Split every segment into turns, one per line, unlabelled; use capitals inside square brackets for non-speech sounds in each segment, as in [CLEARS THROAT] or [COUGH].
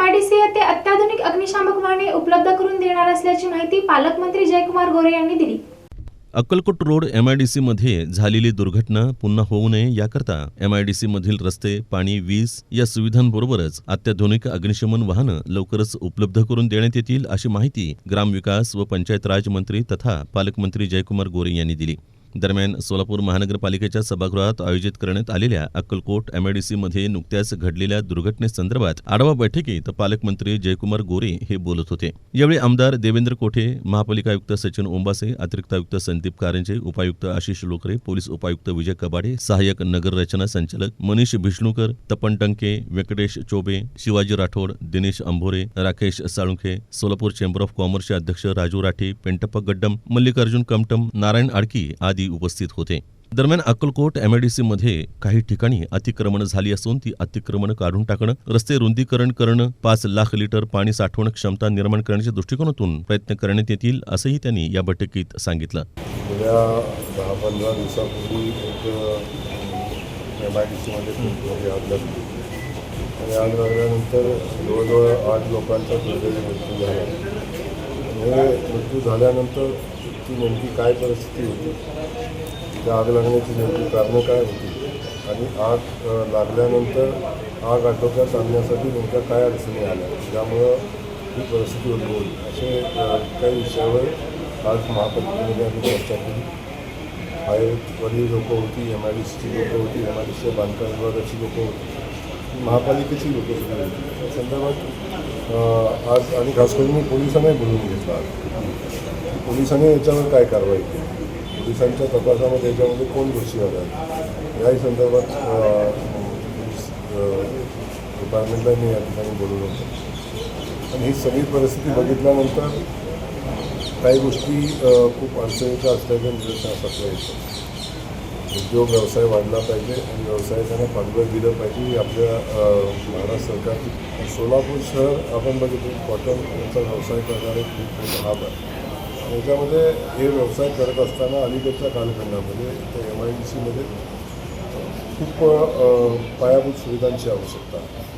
MIDC येथे अत्याधुनिक अग्निशामक वाहने उपलब्ध करून देणार असल्याची माहिती पालकमंत्री जयकुमार गोरे यांनी दिली.
अक्कलकोट रोड एमआयडीसी मध्ये झालेली दुर्घटना पुन्हा होऊ नये याकरता एमआयडीसी मधील रस्ते पाणी वीज या सुविधांबरोबरच अत्याधुनिक अग्निशमन वाहनं लवकरच उपलब्ध करून देण्यात येतील अशी माहिती ग्रामविकास व पंचायत राज मंत्री तथा पालकमंत्री जयकुमार गोरे यांनी दिली. दरम्यान सोलापूर महानगरपालिकेच्या सभागृहात आयोजित करण्यात आलेल्या अक्कलकोट एमआयडीसीमध्ये नुकत्याच घडलेल्या दुर्घटनेसंदर्भात आढावा बैठकीत पालकमंत्री जयकुमार गोरे हे बोलत होते. यावेळी आमदार देवेंद्र कोठे महापालिका आयुक्त सचिन ओंबासे अतिरिक्त आयुक्त संदीप कारंजे उपायुक्त आशिष लोकरे पोलीस उपायुक्त विजय कबाडे सहाय्यक नगर रचना संचालक मनीष भिष्णुकर तपन टंके व्यंकटेश चोबे शिवाजी राठोड दिनेश अंभोरे राकेश साळुंखे सोलापूर चेंबर ऑफ कॉमर्सचे अध्यक्ष राजू राठी पेंटप्पा गड्डम मल्लिकार्जुन कमटम नारायण आडकी आदी प्रतिनिधी उपस्थित होते. दरम्यान अक्कलकोट एमआयडीसीमध्ये काही ठिकाणी अतिक्रमण झाली असून ती अतिक्रमण काढून टाकणं रस्ते रुंदीकरण करणं पाच लाख लिटर पाणी साठवण क्षमता निर्माण करण्याच्या दृष्टिकोनातून प्रयत्न करण्यात येतील असंही त्यांनी या बैठकीत सांगितलं.
गेल्या दहा पंधरा दिवसापूर्वी एक एम आय डी सीमध्ये आग लागली आणि आग लागल्यानंतर जवळजवळ आठ लोकांचा दुर्दैवी मृत्यू झाला. हे मृत्यू झाल्यानंतर ती नेमकी काय परिस्थिती होती? त्या आग लागण्याची नेमकी कारणं काय होती? आणि आग लागल्यानंतर आग आटोक्यात आणण्यासाठी नेमक्या काय अडचणी आल्या? ज्यामुळं ही परिस्थिती उद्भवली. असे काही विषयावर आज महापालिकेमध्ये आम्ही चर्चा केली. फायरवाली लोकं होती एम आय डी सीची लोकं होती एम आय डी सीच्या बांधकाम विभागाची लोकं होती. महापालिकेची लोकं होती. त्या संदर्भात आज आणि खास करून मी पोलिसांनाही बोलून घेतला पोलिसांनी याच्यावर काय कारवाई केली? पोलिसांच्या तपासामध्ये याच्यामध्ये कोण दोषी आढळले? याही संदर्भात डिपार्टमेंटला मी या ठिकाणी बोलून होतो. आणि ही सगळी परिस्थिती बघितल्यानंतर काही गोष्टी खूप अडचणीच्या असल्याचं निदर्शनास आपल्या येतं. उद्योग व्यवसाय वाढला पाहिजे आणि व्यवसायाने पाठबळ दिलं पाहिजे ही आपल्या सरकार सोलापूर शहर आपण बघितलं कॉटनचा व्यवसाय करणारे खूप मोठं हात आहे. त्याच्यामध्ये हे व्यवसाय करत असताना अलीकडच्या कालखंडामध्ये त्या एम आय डी सीमध्ये खूप पायाभूत सुविधांची आवश्यकता आहे.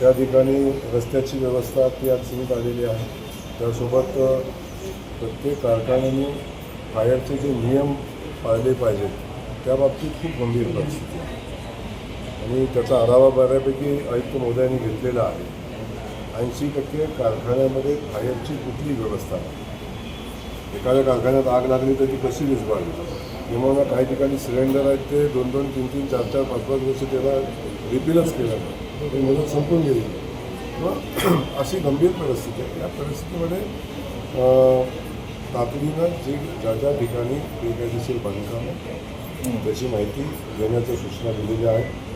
त्या ठिकाणी रस्त्याची व्यवस्था ती अडचणीत आलेली आहे. त्यासोबत प्रत्येक कारखान्याने फायरचे जे नियम पाळले पाहिजेत त्या बाबतीत खूप गंभीर परिस्थिती आहे. आणि त्याचा आढावा बऱ्यापैकी आयुक्त महोदयांनी घेतलेला आहे. ऐंशी टक्के कारखान्यामध्ये फायरची कुठली व्यवस्था नाही. एखाद्या कारखान्यात आग लागली तर ती कशी विझवावी? किंवा काही ठिकाणी सिलेंडर आहेत ते दोन दोन तीन तीन चार चार पाच पाच वर्ष त्याला रिपीलच केलं नाही. मदत संपून गेली किंवा [CLEARS THROAT] अशी गंभीर परिस्थिती आहे. या परिस्थितीमध्ये तातडीनं जे ज्या ज्या ठिकाणी बेकायदेशीर बांधकाम त्याची माहिती देण्याच्या सूचना दिलेल्या आहेत.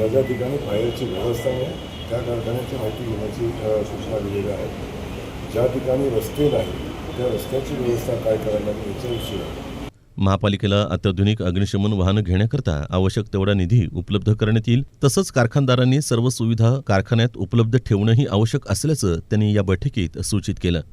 ज्या ज्या ठिकाणी फायरची व्यवस्था आहे त्या कारखान्याची माहिती घेण्याची सूचना दिलेल्या आहेत ज्या ठिकाणी रस्ते नाही त्या रस्त्याची व्यवस्था काय करायला लागेल याच्याविषयी आहे.
महापालिकेला अत्याधुनिक अग्निशमन वाहनं घेण्याकरता आवश्यक तेवढा निधी उपलब्ध करण्यात येईल तसंच कारखानदारांनी सर्व सुविधा कारखान्यात उपलब्ध ठेवणंही आवश्यक असल्याचं त्यांनी या बैठकीत सूचित केलं.